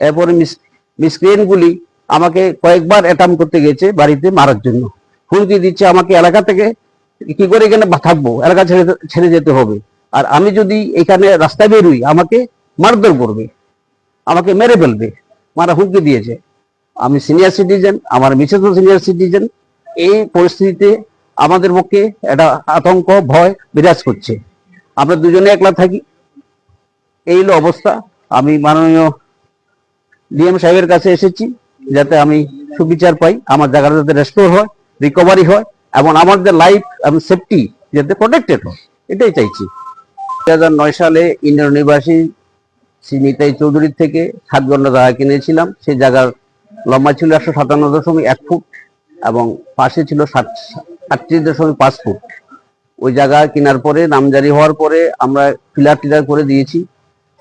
এরপরে মিস মিসক্রিয়েন্টগুলি আমাকে কয়েকবার অ্যাটাম করতে গেছে বাড়িতে মারার জন্য। হুমকি দিচ্ছে আমাকে এলাকা থেকে, কি করে এখানে থাকব? এলাকা ছেড়ে ছেড়ে যেতে হবে। আর আমি যদি এখানে রাস্তায় বেরোই, আমাকে মারধর করবে। আমাকে মেরে ফেলবে। মারা হুমকি দিয়েছে। আমি সিনিয়র সিটিজেন আমার মিসেস সিনিয়র সিটিজেন এই পরিস্থিতিতে আমাদের পক্ষে একটা আতঙ্ক, ভয় বিরাজ করছে। আমরা দুজনে একলা থাকি। এই হলো অবস্থা। আমি মাননীয় ডিএম সাহেবের কাছে এসেছি যাতে আমি সুবিচার পাই, আমার জায়গাটা যাতে রেস্টোর হয় রিকভারি হয়, এবং আমাদের লাইফ এবং সেফটি যাতে প্রোটেক্টেড হয়। এটাই চাইছি। দু হাজার নয় সালে ইন্ডিয়ান নিবাসী শ্রী নিতাই চৌধুরীর থেকে সাত জায়গা কিনেছিলাম। সেই জায়গার লম্বা ছিল একশো সাতান্ন দশমিক এক ফুট এবং পাশে ছিল ষাট আটত্রিশ দশমিক পাঁচ ফুট। ওই জায়গা কেনার পরে, নামজারি হওয়ার পরে আমরা ফিলার টিলার করে দিয়েছি।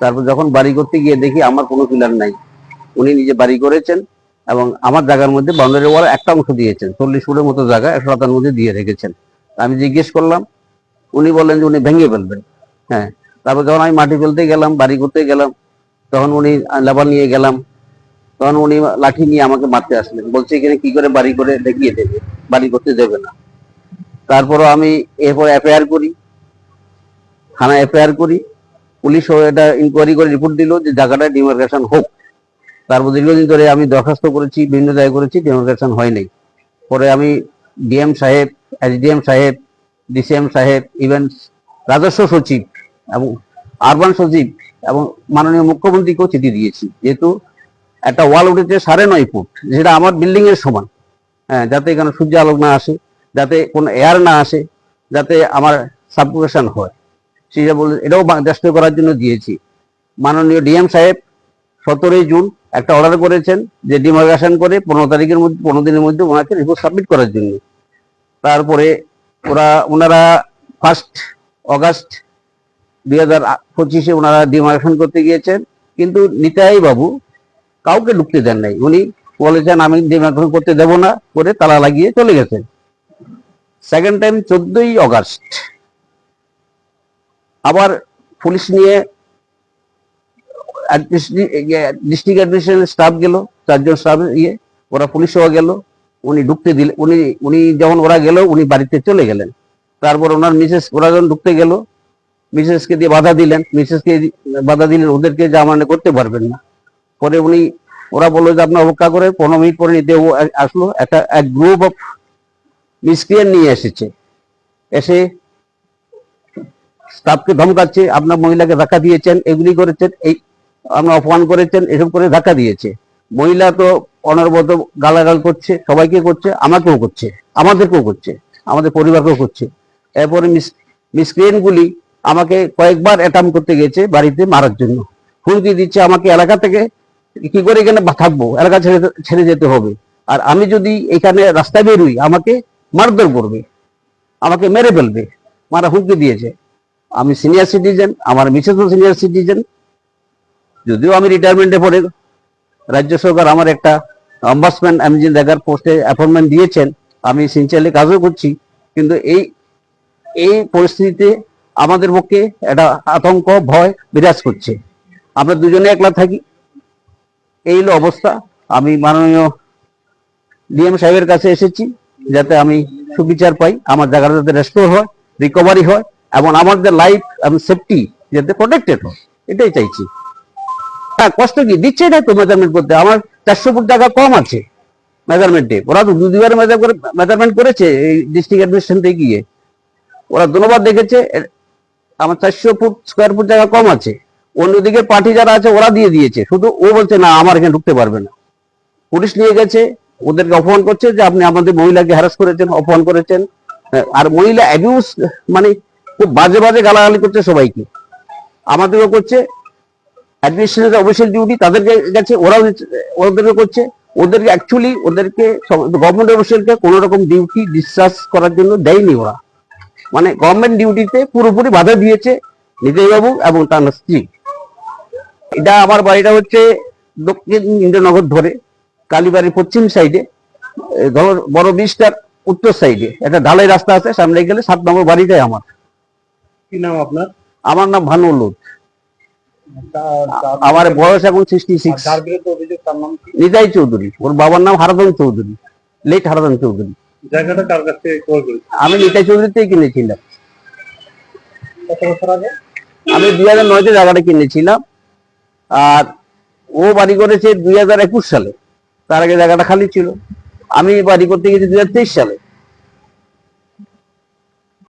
তারপর যখন বাড়ি করতে গিয়ে দেখি আমার কোনো ফিলার নাই। উনি নিজে বাড়ি করেছেন এবং আমার জায়গার মধ্যে বাউন্ডারি ওয়াল একটা অংশ দিয়েছেন, চল্লিশ ফুটের মতো জায়গা একশো সাতান্ন মধ্যে দিয়ে রেখেছেন। আমি জিজ্ঞেস করলাম, উনি বললেন যে উনি ভেঙে ফেলবেন। হ্যাঁ তারপর যখন আমি মাটি ফেলতে গেলাম, বাড়ি করতে গেলাম, তখন উনি লেবার নিয়ে গেলাম, তখন উনি লাঠি নিয়ে আমাকে মারতে আসলেন। বলছে, এখানে কি করে বাড়ি করে দেখিয়ে দেবে? বাড়ি করতে দেবে না। তারপরও আমি এরপর এফআইআর করি থানা এফআইআর করি, পুলিশও এটা ইনকোয়ারি করে রিপোর্ট দিল যে জায়গাটা ডিমার্কেশন হোক। তারপর দীর্ঘদিন ধরে আমি দরখাস্ত করেছি, বিভিন্ন জায়গায় করেছি ডিমার্কেশন হয় নাই। পরে আমি ডিএম সাহেব, এসডিএম সাহেব, ডিসিএম সাহেব, ইভেন রাজস্ব সচিব এবং আরবান সচিব এবং মাননীয় মুখ্যমন্ত্রীকেও চিঠি দিয়েছি। যেহেতু একটা ওয়াল উঠেছে সাড়ে নয় ফুট, যেটা আমার বিল্ডিং এর সমান। হ্যাঁ যাতে এখানে সূর্য আলোক না আসে, যাতে কোনো এয়ার না আসে, যাতে আমার সাবকুরেশন হয়। সেটা বলে, এটাও চেষ্টা করার জন্য দিয়েছি। মাননীয় ডিএম সাহেব সতেরোই জুন একটা অর্ডার করেছেন যে ডিমার্কেশন করে পনেরো তারিখের মধ্যে, পনেরো দিনের মধ্যে ওনাকে রিপোর্ট সাবমিট করার জন্য। তারপরে ওরা, ওনারা ফার্স্ট অগাস্ট দুই হাজার পঁচিশে ওনারা ডিমার্কেশন করতে গিয়েছেন। কিন্তু নিতাই বাবু কাউকে ঢুকতে দেন নাই। উনি বলেছেন, আমি ডিমার্কেশন করতে দেব না। করে তালা লাগিয়ে চলে গেছেন। সেকেন্ড টাইম চোদ্দই অগাস্ট আবার পুলিশ নিয়ে ডিস্ট্রিক্ট অ্যাডমিনিস্ট্রেশন স্টাফ গেল, চারজন স্টাফ ইয়ে ওরা পুলিশও গেল, উনি ঢুকতে দিলে, উনি উনি যখন ওরা গেল, উনি বাড়িতে চলে গেলেন। তারপর ওনার মিসেস ওরা যখন ঢুকতে গেল মিসেসকে দিয়ে বাধা দিলেন মিসেসকে বাধা দিলেন ওদেরকে যা মানে করতে পারবেন না। পরে উনি, ওরা বলল যে আপনার অপেক্ষা করে পনেরো মিনিট পরে নিতে আসলো, একটা, এক গ্রুপ অফ মিসক্রিয়ান নিয়ে এসেছে। এসে স্টাফকে ধমকাচ্ছে, আপনার মহিলাকে ধাক্কা দিয়েছেন, এগুলি করেছেন, এই আপনার অপমান করেছেন, এসব করে ধাক্কা দিয়েছে। মহিলা তো অনর্বত গালাগাল করছে, সবাইকে করছে, আমাকেও করছে, আমাদেরকেও করছে, আমাদের পরিবারকেও করছে। এরপরে মিস মিসক্রিয়েন্টগুলি আমাকে কয়েকবার অ্যাটাম করতে গেছে বাড়িতে মারার জন্য। হুমকি দিচ্ছে আমাকে এলাকা থেকে, কি করে এখানে থাকব? এলাকা ছেড়ে ছেড়ে যেতে হবে। আর আমি যদি এখানে রাস্তায় বেরোই, আমাকে মারধর করবে, আমাকে মেরে ফেলবে, মারা হুমকি দিয়েছে। আমি সিনিয়র সিটিজেন আমার মিসেস সিনিয়র সিটিজেন যদিও আমি রিটায়ারমেন্টে পড়ে রাজ্য সরকার আমার একটা অম্বাসম্যান এমজিন দেখার পোস্টে অ্যাপয়েন্টমেন্ট দিয়েছেন। আমি সিনচিয়ারলি কাজও করছি, কিন্তু এই এই পরিস্থিতিতে আমাদের পক্ষে একটা আতঙ্ক, ভয় বিরাজ করছে। আমরা দুজনে একলা থাকি। এই হলো অবস্থা। আমি মাননীয় ডিএম সাহেবের কাছে এসেছি, যাতে আমি সুবিচার পাই, আমার জায়গাটা যাতে রেস্টোর হয় রিকভারি হয়, এবং আমাদের লাইফ এবং সেফটি যাতে প্রোটেক্টেড হয়। এটাই চাইছি। হ্যাঁ কষ্ট কি? দিচ্ছে না তো মেজারমেন্ট করতে। আমার চারশো ফুট টাকা কম আছে মেজারমেন্টে ওরা তো দু দুবার মেজার করে মেজারমেন্ট করেছে এই ডিস্ট্রিক্ট অ্যাডমিনিস্ট্রেশন থেকে গিয়ে। ওরা দুবার দেখেছে। আমার চারশো ফুট স্কোয়ার ফুট জায়গা কম আছে। অন্যদিকে পার্টি যারা আছে ওরা দিয়ে দিয়েছে। শুধু ও বলছে না আমার এখানে ঢুকতে পারবে না। পুলিশ নিয়ে গেছে। ওদেরকে অপমান করছে যে আপনি আমাদের মহিলাকে হ্যারাস করেছেন অপমান করেছেন। আহ, আর মহিলা অ্যাবিউজ মানে খুব বাজে বাজে গালাগালি করছে সবাইকে। আমাদেরও করছে। অ্যাডমিনিস্ট্রেটিভ অফিসিয়াল ডিউটি তাদেরকে গেছে ওরাও ওদেরকে করছে। ওদেরকে অ্যাকচুয়ালি ওদেরকে গভর্নমেন্ট অফিসিয়ালকে কোনো রকম ডিউটি ডিসচার্জ করার জন্য দেয়নি ওরা। মানে গভর্নমেন্ট ডিউটিতে পুরোপুরি বাধা দিয়েছে নিতাই বাবু এবং তার স্ত্রী। এটা আমার বাড়িটা হচ্ছে দক্ষিণ ইন্দ্রনগর ধরে কালীবাড়ির পশ্চিম সাইডে ধরো বড় বীজটার উত্তর সাইডে একটা ঢালাই রাস্তা আছে সামনে গেলে সাত নম্বর বাড়িটাই আমার। কি নাম আপনার? আমার নাম ভানু লোধ আমার বয়স এখন সিক্সটি সিক্স নিতাই চৌধুরী। ওর বাবার নাম হারাধন চৌধুরী। লেট হারাধন চৌধুরী। জায়গাটা কার কাছ থেকে আমি নিতাই চৌধুরীতেই কিনেছিলাম। আমি দুই হাজার নয়তে জায়গাটা কিনেছিলাম। আর ও বাড়ি করেছে দুই হাজার একুশ সালে। তার আগে জায়গাটা খালি ছিল। আমি বাড়ি করতে গেছি দুই হাজার তেইশ সালে।